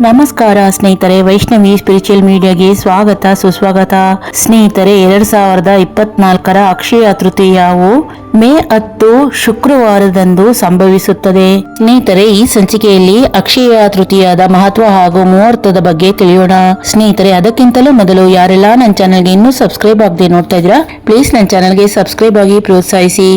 ನಮಸ್ಕಾರ ಸ್ನೇಹಿತರೆ ವೈಷ್ಣವಿ ಸ್ಪಿರಿಚುವಲ್ ಮೀಡಿಯಾಗೆ ಸ್ವಾಗತ ಸುಸ್ವಾಗತ. ಸ್ನೇಹಿತರೆ ಎರಡ್ ಸಾವಿರದ ಇಪ್ಪತ್ನಾಲ್ಕರ ಅಕ್ಷಯ ತೃತೀಯವು ಮೇ ಹತ್ತು ಶುಕ್ರವಾರದಂದು ಸಂಭವಿಸುತ್ತದೆ. ಸ್ನೇಹಿತರೆ, ಈ ಸಂಚಿಕೆಯಲ್ಲಿ ಅಕ್ಷಯ ತೃತೀಯದ ಮಹತ್ವ ಹಾಗೂ ಮುಹೂರ್ತದ ಬಗ್ಗೆ ತಿಳಿಯೋಣ. ಸ್ನೇಹಿತರೆ, ಅದಕ್ಕಿಂತಲೂ ಮೊದಲು ಯಾರೆಲ್ಲ ನನ್ನ ಚಾನಲ್ಗೆ ಇನ್ನೂ ಸಬ್ಸ್ಕ್ರೈಬ್ ಆಗದೆ ನೋಡ್ತಾ ಇದ್ದೀರಾ, ಪ್ಲೀಸ್ ನನ್ನ ಚಾನಲ್ಗೆ ಸಬ್ಸ್ಕ್ರೈಬ್ ಆಗಿ ಪ್ರೋತ್ಸಾಹಿಸಿ.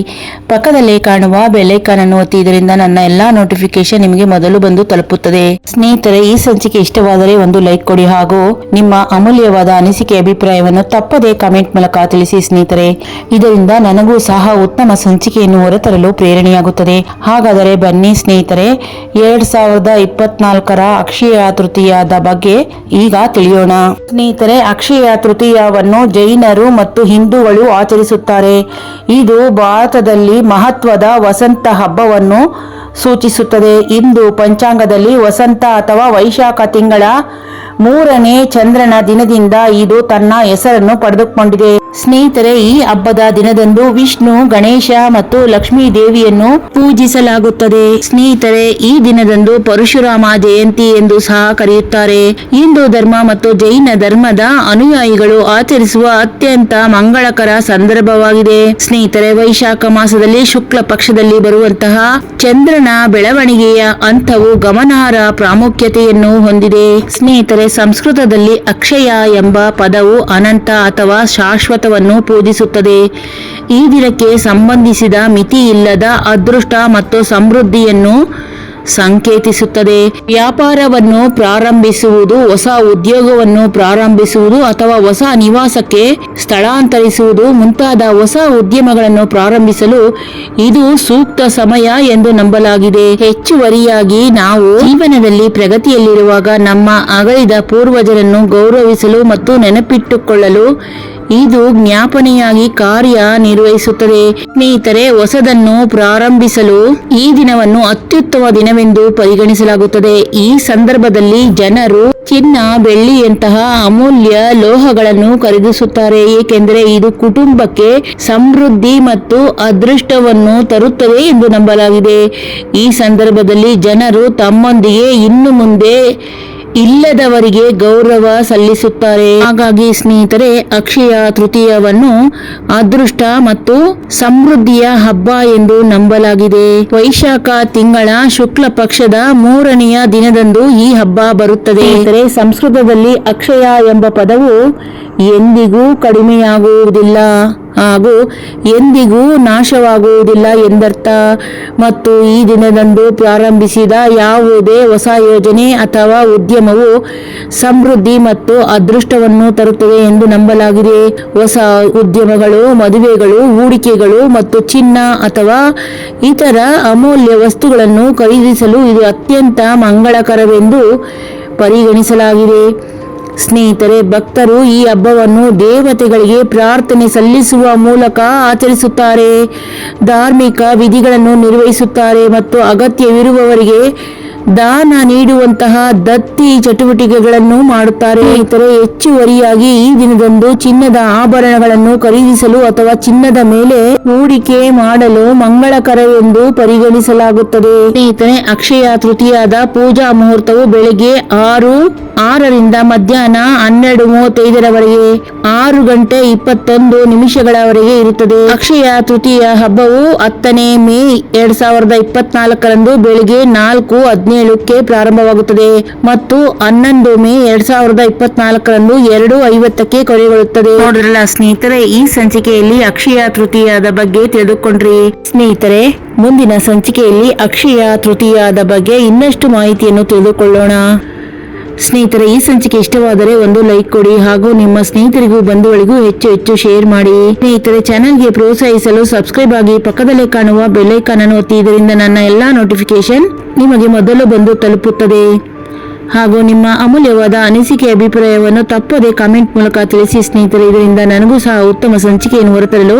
ಪಕ್ಕದಲ್ಲೇ ಕಾಣುವ ಬೆಲ್ಲೈಕಾನ್ ಅನ್ನು ಒತ್ತಿ ಇದರಿಂದ ನನ್ನ ಎಲ್ಲಾ ನೋಟಿಫಿಕೇಶನ್ ನಿಮಗೆ ಮೊದಲು ಬಂದು ತಲುಪುತ್ತದೆ. ಸ್ನೇಹಿತರೆ, ಈ ಸಂಚಿಕೆ ಇಷ್ಟವಾದರೆ ಒಂದು ಲೈಕ್ ಕೊಡಿ ಹಾಗೂ ನಿಮ್ಮ ಅಮೂಲ್ಯವಾದ ಅನಿಸಿಕೆ ಅಭಿಪ್ರಾಯವನ್ನು ತಪ್ಪದೇ ಕಮೆಂಟ್ ಮೂಲಕ ತಿಳಿಸಿ ಸ್ನೇಹಿತರೆ. ಇದರಿಂದ ನನಗೂ ಸಹ ಉತ್ತಮ ಸಂಚಿಕೆಯನ್ನು ಹೊರತರಲು ಪ್ರೇರಣೆಯಾಗುತ್ತದೆ. ಹಾಗಾದರೆ ಬನ್ನಿ ಸ್ನೇಹಿತರೆ, ಎರಡ್ ಸಾವಿರದ ಇಪ್ಪತ್ನಾಲ್ಕರ ಅಕ್ಷಯ ತೃತೀಯದ ಬಗ್ಗೆ ಈಗ ತಿಳಿಯೋಣ. ಸ್ನೇಹಿತರೆ, ಅಕ್ಷಯ ತೃತೀಯವನ್ನು ಜೈನರು ಮತ್ತು ಹಿಂದೂಗಳು ಆಚರಿಸುತ್ತಾರೆ. ಇದು ಭಾರತದಲ್ಲಿ ಮಹತ್ವದ ವಸಂತ ಹಬ್ಬವನ್ನು ಸೂಚಿಸುತ್ತದೆ. ಇಂದು ಪಂಚಾಂಗದಲ್ಲಿ ವಸಂತ ಅಥವಾ ವೈಶಾಖ ತಿಂಗಳ ಮೂರನೇ ಚಂದ್ರನ ದಿನದಿಂದ ಇದು ತನ್ನ ಹೆಸರನ್ನು ಪಡೆದುಕೊಂಡಿದೆ. ಸ್ನೇಹಿತರೆ, ಈ ಹಬ್ಬದ ದಿನದಂದು ವಿಷ್ಣು, ಗಣೇಶ ಮತ್ತು ಲಕ್ಷ್ಮೀ ದೇವಿಯನ್ನು ಪೂಜಿಸಲಾಗುತ್ತದೆ. ಸ್ನೇಹಿತರೆ, ಈ ದಿನದಂದು ಪರಶುರಾಮ ಜಯಂತಿ ಎಂದು ಸಹ ಕರೆಯುತ್ತಾರೆ. ಹಿಂದೂ ಧರ್ಮ ಮತ್ತು ಜೈನ ಧರ್ಮದ ಅನುಯಾಯಿಗಳು ಆಚರಿಸುವ ಅತ್ಯಂತ ಮಂಗಳಕರ ಸಂದರ್ಭವಾಗಿದೆ. ಸ್ನೇಹಿತರೆ, ವೈಶಾಖ ಮಾಸದಲ್ಲಿ ಶುಕ್ಲ ಪಕ್ಷದಲ್ಲಿ ಬರುವಂತಹ ಚಂದ್ರನ ಬೆಳವಣಿಗೆಯ ಹಂತವು ಗಮನಾರ್ಹ ಪ್ರಾಮುಖ್ಯತೆಯನ್ನು ಹೊಂದಿದೆ. ಸ್ನೇಹಿತರೆ ಸಂಸ್ಕೃತದಲ್ಲಿ ಅಕ್ಷಯ ಎಂಬ ಪದವು ಅನಂತ ಅಥವಾ ಶಾಶ್ವತವನ್ನು ಪೂಜಿಸುತ್ತದೆ. ಈ ದಿನಕ್ಕೆ ಸಂಬಂಧಿಸಿದ ಮಿತಿಯಿಲ್ಲದ ಅದೃಷ್ಟ ಮತ್ತು ಸಮೃದ್ಧಿಯನ್ನು ಸಂಕೇತಿಸುತ್ತದೆ. ವ್ಯಾಪಾರವನ್ನು ಪ್ರಾರಂಭಿಸುವುದು, ಹೊಸ ಉದ್ಯೋಗವನ್ನು ಪ್ರಾರಂಭಿಸುವುದು ಅಥವಾ ಹೊಸ ನಿವಾಸಕ್ಕೆ ಸ್ಥಳಾಂತರಿಸುವುದು ಮುಂತಾದ ಹೊಸ ಉದ್ಯಮಗಳನ್ನು ಪ್ರಾರಂಭಿಸಲು ಇದು ಸೂಕ್ತ ಸಮಯ ಎಂದು ನಂಬಲಾಗಿದೆ. ಹೆಚ್ಚುವರಿಯಾಗಿ ನಾವು ಜೀವನದಲ್ಲಿ ಪ್ರಗತಿಯಲ್ಲಿರುವಾಗ ನಮ್ಮ ಅಗಲಿದ ಪೂರ್ವಜರನ್ನು ಗೌರವಿಸಲು ಮತ್ತು ನೆನಪಿಟ್ಟುಕೊಳ್ಳಲು ಇದು ಜ್ಞಾಪನೆಯಾಗಿ ಕಾರ್ಯ ನಿರ್ವಹಿಸುತ್ತದೆ. ಸ್ನೇಹಿತರೆ, ಹೊಸದನ್ನು ಪ್ರಾರಂಭಿಸಲು ಈ ದಿನವನ್ನು ಅತ್ಯುತ್ತಮ ದಿನವೆಂದು ಪರಿಗಣಿಸಲಾಗುತ್ತದೆ. ಈ ಸಂದರ್ಭದಲ್ಲಿ ಜನರು ಚಿನ್ನ, ಬೆಳ್ಳಿಯಂತಹ ಅಮೂಲ್ಯ ಲೋಹಗಳನ್ನು ಖರೀದಿಸುತ್ತಾರೆ. ಏಕೆಂದರೆ ಇದು ಕುಟುಂಬಕ್ಕೆ ಸಮೃದ್ಧಿ ಮತ್ತು ಅದೃಷ್ಟವನ್ನು ತರುತ್ತದೆ ಎಂದು ನಂಬಲಾಗಿದೆ. ಈ ಸಂದರ್ಭದಲ್ಲಿ ಜನರು ತಮ್ಮೊಂದಿಗೆ ಇನ್ನು ಮುಂದೆ ಇಲ್ಲದವರಿಗೆ ಗೌರವ ಸಲ್ಲಿಸುತ್ತಾರೆ. ಹಾಗಾಗಿ ಸ್ನೇಹಿತರೆ, ಅಕ್ಷಯ ತೃತೀಯವನ್ನು ಅದೃಷ್ಟ ಮತ್ತು ಸಮೃದ್ಧಿಯ ಹಬ್ಬ ಎಂದು ನಂಬಲಾಗಿದೆ. ವೈಶಾಖ ತಿಂಗಳ ಶುಕ್ಲ ಪಕ್ಷದ ಮೂರನೆಯ ದಿನದಂದು ಈ ಹಬ್ಬ ಬರುತ್ತದೆ. ಸಂಸ್ಕೃತದಲ್ಲಿ ಅಕ್ಷಯ ಎಂಬ ಪದವು ಎಂದಿಗೂ ಕಡಿಮೆಯಾಗುವುದಿಲ್ಲ. ಹಾಗೂ ಎಂದಿಗೂ ನಾಶವಾಗುವುದಿಲ್ಲ ಎಂದರ್ಥ. ಮತ್ತು ಈ ದಿನದಂದು ಪ್ರಾರಂಭಿಸಿದ ಯಾವುದೇ ಹೊಸ ಯೋಜನೆ ಅಥವಾ ಉದ್ಯಮವು ಸಮೃದ್ಧಿ ಮತ್ತು ಅದೃಷ್ಟವನ್ನು ತರುತ್ತದೆ ಎಂದು ನಂಬಲಾಗಿದೆ. ಹೊಸ ಉದ್ಯಮಗಳು, ಮದುವೆಗಳು, ಹೂಡಿಕೆಗಳು ಮತ್ತು ಚಿನ್ನ ಅಥವಾ ಇತರ ಅಮೂಲ್ಯ ವಸ್ತುಗಳನ್ನು ಖರೀದಿಸಲು ಇದು ಅತ್ಯಂತ ಮಂಗಳಕರವೆಂದು ಪರಿಗಣಿಸಲಾಗಿದೆ. ಸ್ನೇಹಿತರೆ ಭಕ್ತರು ಈ ಹಬ್ಬವನ್ನು ದೇವತೆಗಳಿಗೆ ಪ್ರಾರ್ಥನೆ ಸಲ್ಲಿಸುವ ಮೂಲಕ ಆಚರಿಸುತ್ತಾರೆ. ಧಾರ್ಮಿಕ ವಿಧಿಗಳನ್ನು ನಿರ್ವಹಿಸುತ್ತಾರೆ ಮತ್ತು ಅಗತ್ಯವಿರುವವರಿಗೆ ದಾನ ನೀಡುವಂತಹ ದತ್ತಿ ಚಟುವಟಿಕೆಗಳನ್ನು ಮಾಡುತ್ತಾರೆ. ಇತರೆ ಹೆಚ್ಚುವರಿಯಾಗಿ ಈ ದಿನದಂದು ಚಿನ್ನದ ಆಭರಣಗಳನ್ನು ಖರೀದಿಸಲು ಅಥವಾ ಚಿನ್ನದ ಮೇಲೆ ಹೂಡಿಕೆ ಮಾಡಲು ಮಂಗಳಕರ ಎಂದು ಪರಿಗಣಿಸಲಾಗುತ್ತದೆ. ಸ್ನೇಹಿತರೆ, ಅಕ್ಷಯ ತೃತೀಯದ ಪೂಜಾ ಮುಹೂರ್ತವು ಬೆಳಗ್ಗೆ ಆರು, ಆರರಿಂದ ಮಧ್ಯಾಹ್ನ ಹನ್ನೆರಡು ಮೂವತ್ತೈದರವರೆಗೆ ಆರು ಗಂಟೆ ಇಪ್ಪತ್ತೊಂದು ನಿಮಿಷಗಳವರೆಗೆ ಇರುತ್ತದೆ. ಅಕ್ಷಯ ತೃತೀಯ ಹಬ್ಬವು ಹತ್ತನೇ ಮೇ ಎರಡ್ ಸಾವಿರದ ಇಪ್ಪತ್ನಾಲ್ಕರಂದು ಬೆಳಿಗ್ಗೆ ನಾಲ್ಕು ಹದಿನೇಳಕ್ಕೆ ಪ್ರಾರಂಭವಾಗುತ್ತದೆ ಮತ್ತು ಹನ್ನೊಂದು ಮೇ ಎರಡ್ ಸಾವಿರದ ಇಪ್ಪತ್ನಾಲ್ಕರಂದು ಎರಡು ಐವತ್ತಕ್ಕೆ ಕೊನೆಗೊಳ್ಳುತ್ತದೆ. ನೋಡ್ರಲ್ಲ ಸ್ನೇಹಿತರೆ, ಈ ಸಂಚಿಕೆಯಲ್ಲಿ ಅಕ್ಷಯ ತೃತೀಯದ ಬಗ್ಗೆ ತಿಳಿದುಕೊಂಡ್ರಿ. ಸ್ನೇಹಿತರೆ, ಮುಂದಿನ ಸಂಚಿಕೆಯಲ್ಲಿ ಅಕ್ಷಯ ತೃತೀಯದ ಬಗ್ಗೆ ಇನ್ನಷ್ಟು ಮಾಹಿತಿಯನ್ನು ತಿಳಿದುಕೊಳ್ಳೋಣ. ಸ್ನೇಹಿತರೆ, ಈ ಸಂಚಿಕೆ ಇಷ್ಟವಾದರೆ ಒಂದು ಲೈಕ್ ಕೊಡಿ ಹಾಗೂ ನಿಮ್ಮ ಸ್ನೇಹಿತರಿಗೂ, ಬಂಧುಗಳಿಗೂ ಹೆಚ್ಚು ಹೆಚ್ಚು ಶೇರ್ ಮಾಡಿ. ಸ್ನೇಹಿತರೆ ಚಾನೆಲ್ಗೆ ಪ್ರೋತ್ಸಾಹಿಸಲು ಸಬ್ಸ್ಕ್ರೈಬ್ ಆಗಿ ಪಕ್ಕದಲ್ಲೇ ಕಾಣುವ ಬೆಲ್ಲೈಕಾನ್ ಅನ್ನು ಒತ್ತಿ, ಇದರಿಂದ ನನ್ನ ಎಲ್ಲಾ ನೋಟಿಫಿಕೇಶನ್ ನಿಮಗೆ ಮೊದಲು ಬಂದು ತಲುಪುತ್ತದೆ. ಹಾಗೂ ನಿಮ್ಮ ಅಮೂಲ್ಯವಾದ ಅನಿಸಿಕೆ ಅಭಿಪ್ರಾಯವನ್ನು ತಪ್ಪದೆ ಕಾಮೆಂಟ್ ಮೂಲಕ ತಿಳಿಸಿ ಸ್ನೇಹಿತರೆ, ಇದರಿಂದ ನನಗೂ ಸಹ ಉತ್ತಮ ಸಂಚಿಕೆಯನ್ನು ಹೊರತರಲು